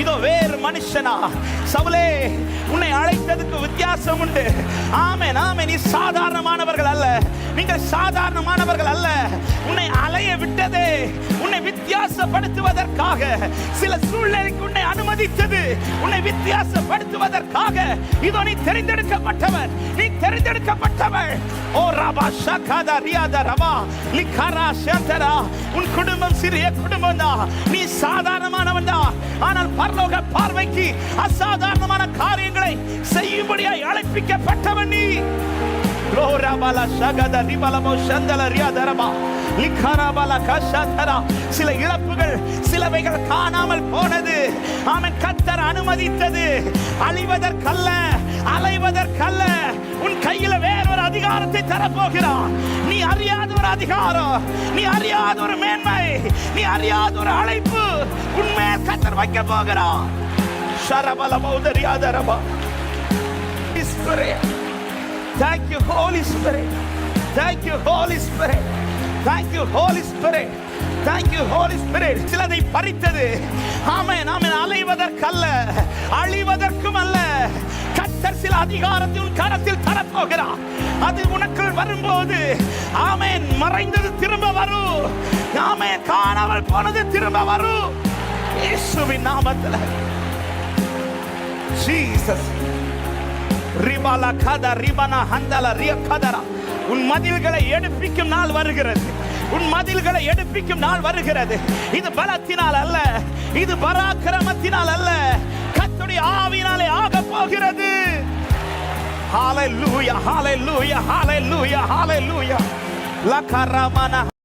இதோ வேறு மனுஷனா. சவுலே உன்னை அழைத்ததுக்கு வித்தியாசம் உண்டு. ஆமே நாமே நீ சாதாரணமானவர்கள் அல்ல. நீங்கள் சாதாரணமானவர்கள் அல்ல. உன்னை அலைய விட்டதே. உன்னை வித்தியாசப்படுத்துவதற்காக. சில சூழ்நிலைக்கு உன்னை அனுமதித்தது. உன்னை வித்தியாசப்படுத்துவதற்காக. இதோ நீ தெரிந்தெடுக்கப்பட்டவர். நீ தெரிந்தெடுக்கப்பட்டவள் ஓ ராபா ஷகாதா ரியாதா ரபா லிகாரா ஷேத்தரா. உன் குடும்பம் சிறிய குடும்பம் தான் நீ சாதாரண ஆனால் பரலோக பார்வைக்கு அசாதாரணமான காரியங்களை செய்யும்படியாய் அழைப்பிக்கப்பட்டவன் நீ. லோராபால ஷகத ரிபலமோ சந்தல ரியாதரமா கஷாதரா சில இழப்புகள் சிலவைகள் காணாமல் போனது. அவன் கத்தர் அனுமதித்தது. அழிவதற்கல்ல அலைவதற்கல்ல. உன் கையில வேறொரு அதிகாரத்தை தரப்போகிறான். அறியாத ஒரு அதிகாரம் நீ அறியாத ஒரு மேன்மை நீ அறியாத ஒரு அழைப்பு உண்மையை கத்தர் வைக்க போகிறான் ஷரபல மௌதரியாதரபா Spirit. Thank you, Holy Spirit. Thank you, Holy Spirit. Thank you, Holy Spirit. Thank you, Holy சிலதை பறித்தது ஆமே ஆமென் அலைவதற்கல்ல அதிகாரத்தை உன் கரத்தில் தரப்போகிறார் அது உனக்குள் வரும்போது ஆமேன். மறைந்தது திரும்ப வரும் ஆமென் காணாமல் போனது திரும்ப வரும் இயேசுவின் நாமத்தில். ஜீசஸ் ரிபாலா கத ரிபனா ஹந்தல ரிய கதரா. உன் மதில்களை எடுப்பிக்கும் நாள் வருகிறது. உன் மதில்களை எடுப்பிக்கும் நாள் வருகிறது. இது பலத்தினால் அல்ல. இது பராக்கிரமத்தினால் அல்ல. கத்துடைய ஆவினாலே ஆக Hallelujah, hallelujah, hallelujah, hallelujah. La caramana